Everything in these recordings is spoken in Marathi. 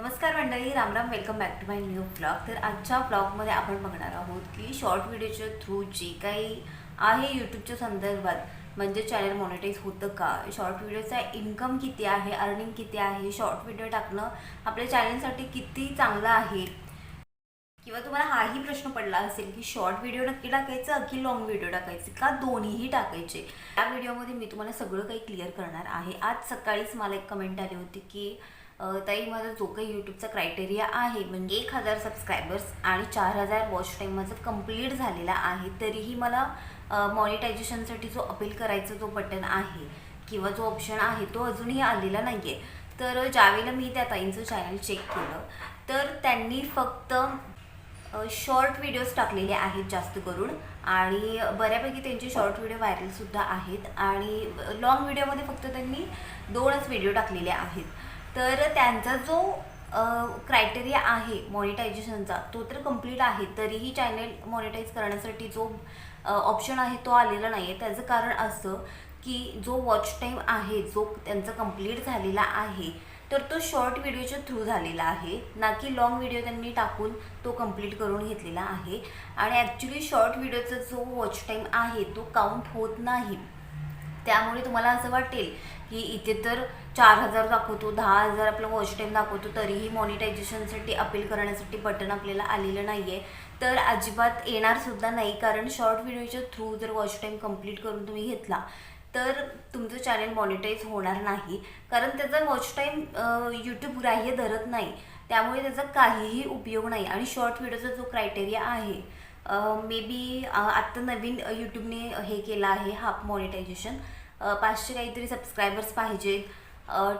नमस्कार मंडळी रामराम welcome back to my new blog तर आजच्या ब्लॉगमध्ये आपण बघणार आहोत की शॉर्ट व्हिडिओच्या थ्रू जे काही आहे यूट्यूबच्या संदर्भात म्हणजे चॅनल मॉनिटाईज होतं का? शॉर्ट व्हिडिओचा इन्कम किती आहे? अर्निंग किती आहे? शॉर्ट व्हिडिओ टाकणं आपल्या चॅनलसाठी किती चांगलं आहे? किंवा तुम्हाला हाही प्रश्न पडला असेल की शॉर्ट व्हिडिओ नक्की टाकायचं की लॉंग व्हिडिओ टाकायचे? का दोन्हीही टाकायचे? या व्हिडिओमध्ये मी तुम्हाला सगळं काही क्लिअर करणार आहे. आज सकाळीच मला एक कमेंट आली होती की ताई माझा जो काही यूट्यूबचा क्रायटेरिया आहे म्हणजे एक हजार सबस्क्रायबर्स आणि चार हजार वॉच टाईम माझं कंप्लीट झालेला आहे तरीही मला मॉनिटायझेशनसाठी जो अपील करायचा जो बटन आहे किंवा जो ऑप्शन आहे तो अजूनही आलेला नाही आहे तर ज्यावेळेला मी त्या ताईंचं चॅनल चेक केलं तर त्यांनी फक्त शॉर्ट व्हिडिओज टाकलेले आहेत जास्त करून आणि बऱ्यापैकी त्यांचे शॉर्ट व्हिडिओ व्हायरलसुद्धा आहेत आणि लॉंग व्हिडिओमध्ये फक्त त्यांनी दोनच व्हिडिओ टाकलेले आहेत. तर त्यांचा जो क्रायटेरिया आहे मॉनिटायझेशनचा तो तर कंप्लीट आहे. तरीही चॅनल मॉनिटाईज करण्यासाठी जो ऑप्शन आहे तो आलेला नाही आहे त्याचं कारण असं की जो वॉच टाईम आहे जो त्यांचा कंप्लीट झालेला आहे तर तो शॉर्ट व्हिडिओच्या थ्रू झालेला आहे. ना की लॉंग व्हिडिओ त्यांनी टाकून तो कंप्लीट करून घेतलेला आहे. आणि ॲक्च्युली शॉर्ट व्हिडिओचा जो वॉच टाईम आहे तो काउंट होत नाही. त्यामुळे तुम्हाला असं वाटेल की इथे तर चार हजार दाखवतो दहा हजार आपलं वॉच टाईम दाखवतो तरीही मॉनिटायझेशनसाठी अपील करण्यासाठी बटन आपल्याला आलेलं नाही आहे तर अजिबात येणारसुद्धा नाही कारण शॉर्ट व्हिडिओच्या थ्रू जर वॉच टाईम कंप्लीट करून तुम्ही घेतला तर तुमचं चॅनल मॉनिटाईज होणार नाही. कारण त्याचा वॉच टाईम यूट्यूब ग्राह्य धरत नाही. त्यामुळे त्याचा काहीही उपयोग नाही. आणि शॉर्ट व्हिडिओचा जो क्रायटेरिया आहे मे बी आत्ता नवीन यूट्यूबने हे केलं आहे हाफ मॉनिटायझेशन पाचशे काहीतरी सबस्क्रायबर्स पाहिजेत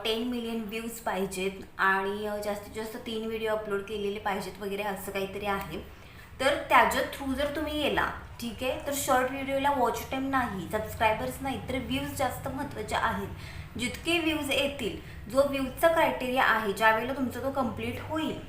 टेन मिलियन व्ह्यूज पाहिजेत आणि जास्तीत जास्त तीन व्हिडिओ अपलोड केलेले पाहिजेत वगैरे असं काहीतरी आहे. तर त्याच्या थ्रू जर तुम्ही गेला ठीक आहे तर शॉर्ट व्हिडिओला वॉच टाईम नाही सबस्क्रायबर्स नाही तर व्ह्यूज जास्त महत्त्वाचे आहेत. जितके व्ह्यूज येतील जो व्ह्यूजचा क्रायटेरिया आहे ज्यावेळेला तुमचा तो कंप्लीट होईल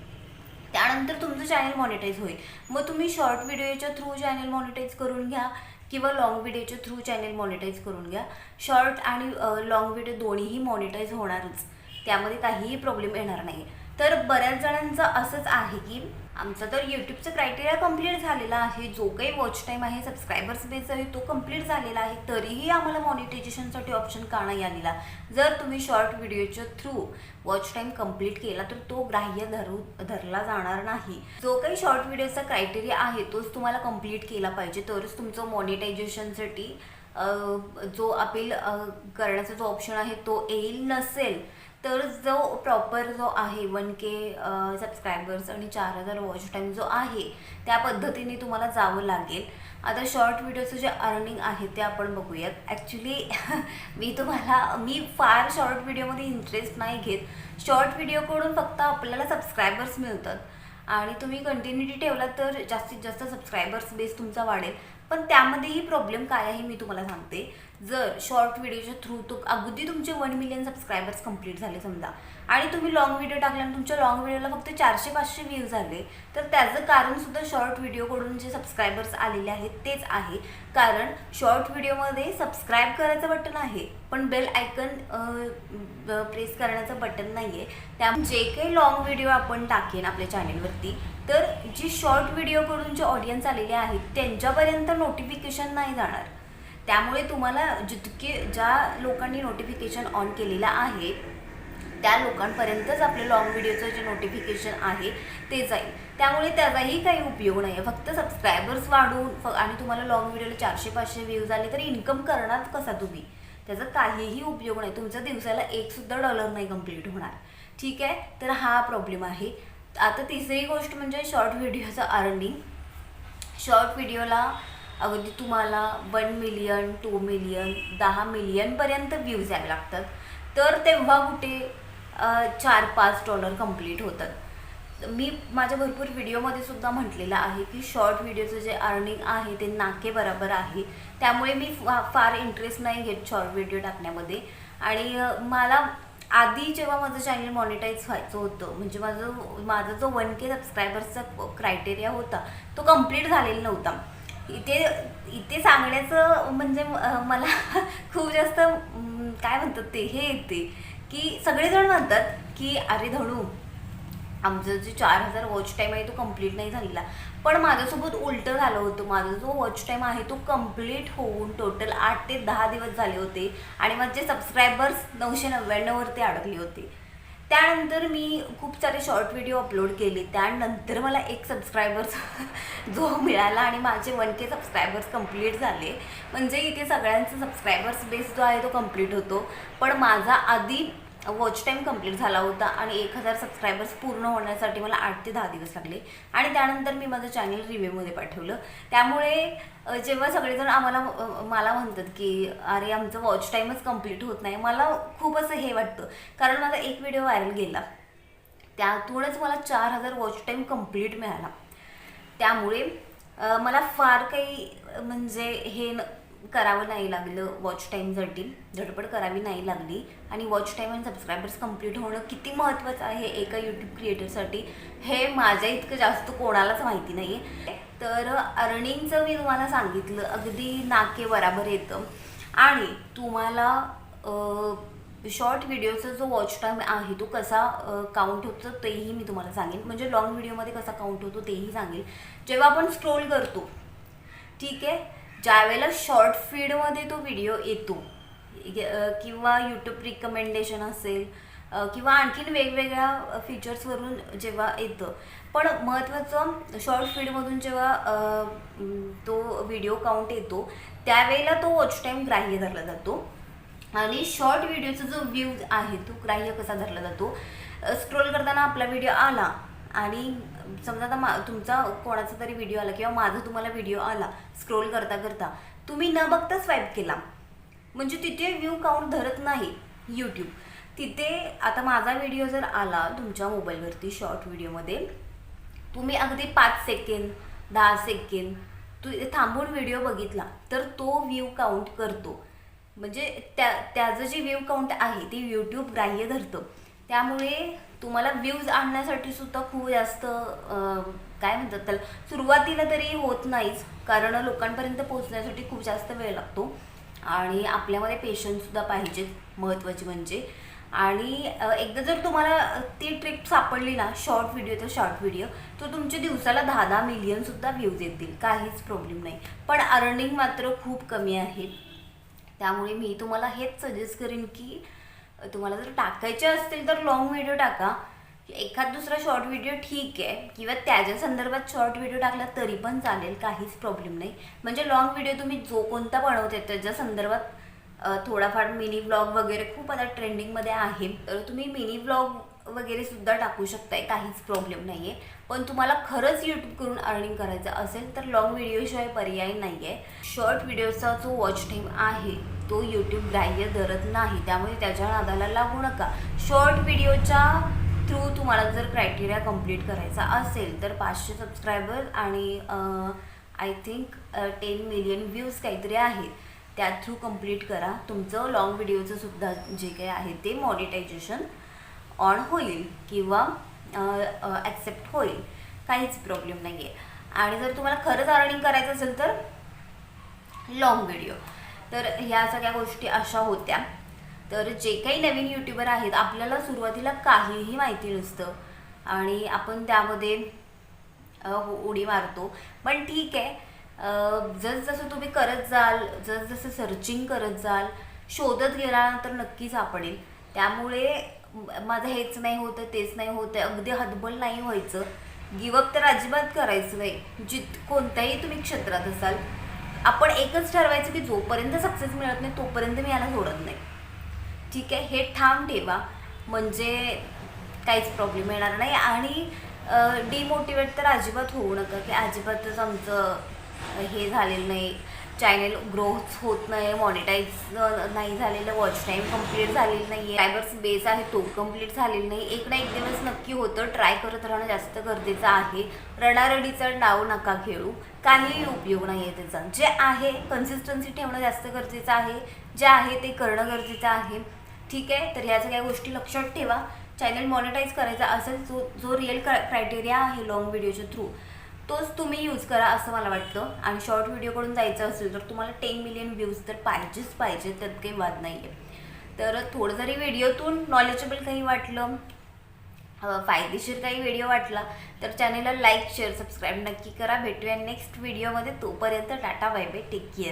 त्यानंतर तुमचं चॅनल मॉनिटाईज होईल. मग तुम्ही शॉर्ट व्हिडिओच्या थ्रू चॅनल मॉनिटाईज करून घ्या किंवा लाँग व्हिडिओच्या थ्रू चॅनल मॉनिटाईज करून घ्या. शॉर्ट आणि लाँग व्हिडिओ दोन्हीही मॉनिटाईज होणारच. त्यामध्ये काहीही प्रॉब्लेम येणार नाही तर बऱ्याच जणांचं असंच आहे की आमचा तर यूट्यूबचं क्रायटेरिया कंप्लीट झालेला आहे. जो काही वॉच टाईम आहे सबस्क्रायबर्स बेस आहे तो कंप्लीट झालेला आहे. तरीही आम्हाला मॉनिटायझेशनसाठी ऑप्शन का नाही आलेला जर तुम्ही शॉर्ट व्हिडिओच्या थ्रू वॉच टाईम कंप्लीट केला तर तो ग्राह्य धरू धरला जाणार नाही. जो काही शॉर्ट व्हिडिओचा क्रायटेरिया आहे तोच तुम्हाला कंप्लीट केला पाहिजे. तरच तुमचं मॉनिटायझेशनसाठी जो अपील करण्याचा जो ऑप्शन आहे तो येईल नसेल तर जो प्रॉपर जो आहे वन के सबस्क्रायबर्स आणि चार हजार वॉच टाईम जो आहे त्या पद्धतीने तुम्हाला जावं लागेल. आता शॉर्ट व्हिडिओचं जे अर्निंग आहे ते आपण बघूयात. ॲक्च्युली मी तुम्हाला मी फार शॉर्ट व्हिडिओमध्ये इंटरेस्ट नाही घेत. शॉर्ट व्हिडिओकडून फक्त आपल्याला सबस्क्रायबर्स मिळतात. आणि तुम्ही कंटिन्युटी ठेवला तर जास्तीत जास्त सबस्क्रायबर्स बेस तुमचा वाढेल. पण त्यामध्येही प्रॉब्लेम काय आहे मी तुम्हाला सांगते. जर शॉर्ट व्हिडिओच्या थ्रू तो अगदी तुमचे वन मिलियन सबस्क्रायबर्स कंप्लीट झाले समजा आणि तुम्ही लॉंग व्हिडिओ टाकला आणि तुमच्या लॉंग व्हिडिओला फक्त चारशे पाचशे व्ह्यू झाले तर त्याचं कारण सुद्धा शॉर्ट व्हिडिओकडून जे सबस्क्रायबर्स आलेले आहेत तेच आहे. कारण शॉर्ट व्हिडिओमध्ये सबस्क्राईब करायचं बटन आहे पण बेल आयकन प्रेस करण्याचं बटन नाही आहे त्यामुळे जे काही लॉंग व्हिडिओ आपण टाकेन आपल्या चॅनेलवरती तर जी शॉर्ट व्हिडिओकडून जे ऑडियन्स आलेले आहेत त्यांच्यापर्यंत नोटिफिकेशन नाही जाणार. त्यामुळे तुम्हाला जितके ज्या लोकांनी नोटिफिकेशन ऑन केलेलं आहे त्या लोकांपर्यंतच आपले लॉंग व्हिडिओचं जे नोटिफिकेशन आहे ते जाईल. त्यामुळे त्याचाही काही उपयोग नाही आहे फक्त सबस्क्रायबर्स वाढून फ आणि तुम्हाला लॉंग व्हिडिओला चारशे पाचशे व्ह्यूज आले तर इन्कम करणार कसा तुम्ही? त्याचा काहीही उपयोग नाही. तुमचा दिवसाला एकसुद्धा डॉलर नाही कंप्लीट होणार. ठीक आहे? तर हा प्रॉब्लेम आहे. आता तिसरी गोष्ट म्हणजे शॉर्ट व्हिडिओचं अर्निंग शॉर्ट व्हिडिओला अगदी तुम्हाला वन मिलियन टू मिलियन दहा मिलियनपर्यंत व्ह्यूज यावे लागतात. तर तेव्हा कुठे चार पाच डॉलर कंप्लीट होतात. मी माझ्या भरपूर व्हिडिओमध्ये सुद्धा म्हटलेलं आहे की शॉर्ट व्हिडिओचं जे अर्निंग आहे ते नाके बरोबर आहे. त्यामुळे मी फा- फार इंटरेस्ट नाही घेत शॉर्ट व्हिडिओ टाकण्यामध्ये. आणि मला आधी जेव्हा माझं चॅनल मॉनिटाईज व्हायचं होतं म्हणजे माझं माझा जो वन के सबस्क्रायबर्सचा क्रायटेरिया होता तो कंप्लीट झालेला नव्हता. इथे इथे सांगण्याचं म्हणजे मला खूप जास्त काय म्हणतात ते हे येते. की सगळेजण म्हणतात की अरे धणू आमचं जे चार हजार वॉच टाईम आहे तो कंप्लीट नाही झालेला. पण माझ्यासोबत उलटं झालं होतं. माझा जो वॉच टाईम आहे तो कंप्लीट होऊन टोटल आठ ते दहा दिवस झाले होते. आणि माझे सबस्क्रायबर्स नऊशे नव्याण्णववरती अडकले होते. त्यानंतर मी खूप सारे शॉर्ट व्हिडिओ अपलोड केले. त्यानंतर मला एक सबस्क्रायबर्स जो मिळाला आणि माझे वन के सबस्क्रायबर्स कंप्लीट झाले. म्हणजे इथे सगळ्यांचा सबस्क्रायबर्स बेस जो आहे तो कंप्लीट होतो. पण माझा आधी वॉच टाईम कंप्लीट झाला होता आणि एक हजार सबस्क्रायबर्स पूर्ण होण्यासाठी मला आठ ते दहा दिवस लागले. आणि त्यानंतर मी माझं चॅनल रिव्ह्यूमध्ये पाठवलं. त्यामुळे जेव्हा सगळेजण आम्हाला मला म्हणतात की अरे आमचं वॉच टाईमच कंप्लीट होत नाही. मला खूप असं हे वाटतं. कारण माझा एक व्हिडिओ व्हायरल गेला. त्यातूनच मला चार हजार वॉच टाईम कंप्लीट मिळाला. त्यामुळे मला फार काही म्हणजे हे न- करावं नाही लागलं वॉच टाईमसाठी धडपड करावी नाही लागली आणि वॉच टाईम आणि सबस्क्रायबर्स कंप्लीट होणं किती महत्त्वाचं आहे एका यूट्यूब क्रिएटरसाठी हे माझ्या इतकं जास्त कोणालाच माहिती नाही आहे तर अर्निंगचं मी तुम्हाला सांगितलं अगदी नाके बराबर येतं. आणि तुम्हाला शॉर्ट व्हिडिओचा जो वॉच टाईम आहे तो कसा काउंट होतो तेही मी तुम्हाला सांगेन. म्हणजे लॉंग व्हिडिओमध्ये कसा काउंट होतो तेही सांगेन. जेव्हा आपण स्क्रोल करतो ठीक आहे? ज्यावेळेला शॉर्ट फीडमध्ये तो व्हिडिओ येतो किंवा यूट्यूब रिकमेंडेशन असेल किंवा आणखीन वेगवेगळ्या फीचर्सवरून जेव्हा येतं. पण महत्त्वाचं शॉर्ट फीडमधून जेव्हा तो व्हिडिओ काउंट येतो त्यावेळेला तो वॉच टाईम ग्राह्य धरला जातो. आणि शॉर्ट व्हिडिओचा जो व्ह्यूज आहे तो ग्राह्य कसा धरला जातो? स्क्रोल करताना आपला व्हिडिओ आला आणि समजा आता मा तुमचा कोणाचा तरी व्हिडिओ आला किंवा माझा तुम्हाला व्हिडिओ आला स्क्रोल करता करता तुम्ही न बघता स्वाईप केला. म्हणजे तिथे व्ह्यू काउंट धरत नाही यूट्यूब तिथे आता माझा व्हिडिओ जर आला तुमच्या मोबाईलवरती शॉर्ट व्हिडिओमध्ये तुम्ही अगदी पाच सेकंद दहा सेकंद तू थांबून व्हिडिओ बघितला तर तो व्ह्यू काउंट करतो. म्हणजे त्या त्याचं जे व्ह्यू काउंट आहे ते यूट्यूब ग्राह्य धरतं. त्यामुळे तुम्हाला व्ह्यूज आणण्यासाठी सुद्धा खूप जास्त काय म्हणतात त्याला सुरुवातीला तरी होत नाहीच. कारण लोकांपर्यंत पोहोचण्यासाठी खूप जास्त वेळ लागतो. आणि आपल्यामध्ये पेशन्ससुद्धा पाहिजेत महत्त्वाचे म्हणजे. आणि एकदा जर तुम्हाला ती ट्रिक सापडली ना शॉर्ट व्हिडिओ तर शॉर्ट व्हिडिओ तर तुमचे दिवसाला दहा दहा मिलियनसुद्धा व्ह्यूज येतील. काहीच प्रॉब्लेम नाही. पण अर्निंग मात्र खूप कमी आहे. त्यामुळे मी तुम्हाला हेच सजेस्ट करेन की तुम्हाला जर टाकायचे असतील तर लॉंग व्हिडिओ टाका. एखाद दुसरा शॉर्ट व्हिडिओ ठीक आहे. किंवा त्याच्या संदर्भात शॉर्ट व्हिडिओ टाकला तरी पण चालेल काहीच प्रॉब्लेम नाही. म्हणजे लॉंग व्हिडिओ तुम्ही जो कोणता बनवते त्याच्या संदर्भात थोडाफार मिनी ब्लॉग वगैरे खूप आता ट्रेंडिंगमध्ये आहे. तर तुम्ही मिनी ब्लॉग वगैरे सुद्धा टाकू शकताय काहीच प्रॉब्लेम नाही आहे पण तुम्हाला खरंच यूट्यूब करून अर्निंग करायचं असेल तर लॉंग व्हिडिओशिवाय पर्याय नाही आहे शॉर्ट व्हिडिओचा जो वॉच टाईम आहे तो यूट्यूब ग्राह्य धरत नाही. त्यामुळे त्याच्या नादाला लागू नका. शॉर्ट व्हिडिओच्या थ्रू तुम्हाला जर क्रायटेरिया कंप्लीट करायचा असेल तर पाचशे सबस्क्रायबर आणि I think ten million views काहीतरी आहेत. त्या थ्रू कंप्लीट करा. तुमचं लॉंग व्हिडिओचं सुद्धा जे काही आहे ते मॉनिटायझेशन ऑन होईल किंवा ॲक्सेप्ट होईल काहीच प्रॉब्लेम नाही आहे आणि जर तुम्हाला खरंच अर्निंग करायचं असेल तर लॉंग व्हिडिओ तर ह्या सगळ्या गोष्टी अशा होत्या. तर जे काही नवीन यूट्यूबर आहेत आपल्याला सुरुवातीला काहीही माहिती नसतं. आणि आपण त्यामध्ये उडी मारतो. पण ठीक आहे. जसजसं तुम्ही करत जाल जसजसं सर्चिंग करत जाल शोधत गेल्यानंतर नक्की सापडेल. त्यामुळे माझं हेच नाही होतं तेच नाही होतं अगदी हतबल नाही व्हायचं. गिवअप तर अजिबात करायचं नाही. जित कोणत्याही तुम्ही क्षेत्रात असाल आपण एकच ठरवायचं की जोपर्यंत सक्सेस मिळत नाही तोपर्यंत मी याला सोडत नाही. ठीक आहे? हे ठाम ठेवा. म्हणजे काहीच प्रॉब्लेम येणार नाही. आणि डिमोटिवेट तर अजिबात होऊ नका की अजिबातच आमचं हे झालेलं नाही. चॅनेल ग्रोथ होत नाही मॉनिटाईज नाही झालेलं वॉच टाईम कंप्लीट झालेलं नाही फायबर्स बेस आहे तो कंप्लीट झालेला नाही. एक ना एक दिवस नक्की होतं ट्राय करत राहणं जास्त गरजेचं आहे. रडारडीचा डाव नका खेळू. काहीही उपयोग नाही आहे त्याचा. जे आहे कन्सिस्टन्सी ठेवणं जास्त गरजेचं आहे. जे आहे ते करणं गरजेचं आहे. ठीक आहे? तर ह्या सगळ्या गोष्टी लक्षात ठेवा. चॅनल मॉनिटाईज करायचा असेल जो जो रिअल क्रायटेरिया आहे लॉंग व्हिडिओच्या थ्रू तोच तुम्ही यूज करा असं मला वाटतं. आणि शॉर्ट व्हिडिओकडून जायचं असेल तर तुम्हाला टेन मिलियन व्ह्यूज तर पाहिजेच पाहिजे त्यात काही वाद नाही आहे तर थोडं जरी व्हिडिओतून नॉलेजेबल काही वाटलं फायदेशीर काही व्हिडिओ वाटला तर चॅनेलला लाईक शेअर सबस्क्राईब नक्की करा. भेटूया नेक्स्ट व्हिडिओमध्ये तोपर्यंत tata bye bye take care